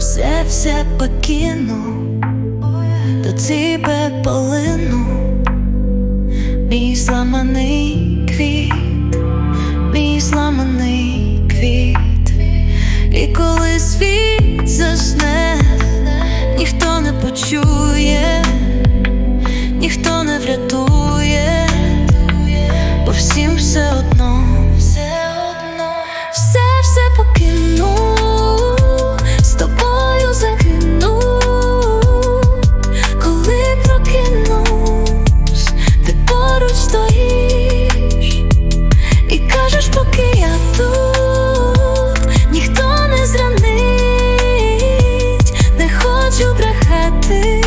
все все покину, до тебе полину, мій зламаний квіт, мій зламаний квіт, і коли світ засне, ніхто не почує, ніхто. Поки я тут, ніхто не зранить, не хочу брехати,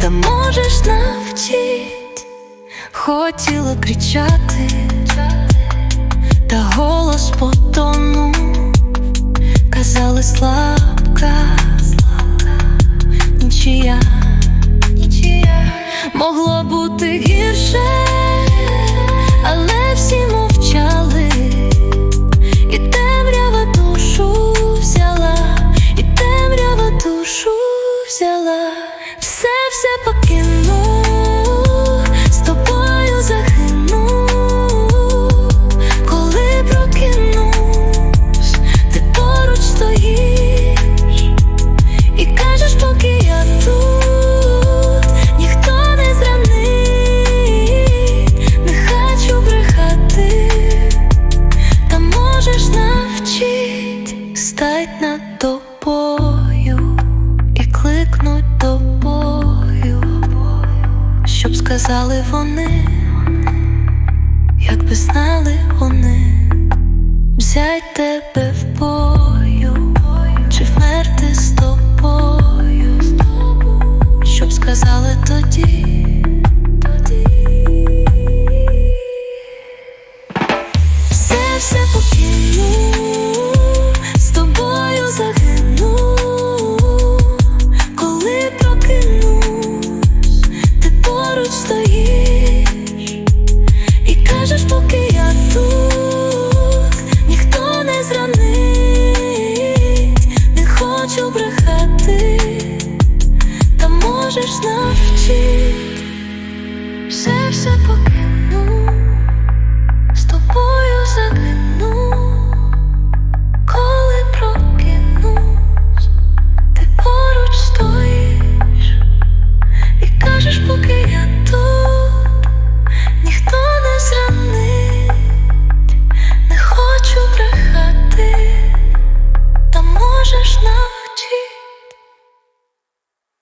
та можеш навчить, хотіла кричати, та голос потонув, казали слабка, нічия, нічия, могло бути гірше, щоб сказали вони, якби знали вони, взять тебе в бою стоїш і кажеш, поки я тут, ніхто не зранить, не хочу брехати, та можеш навчить,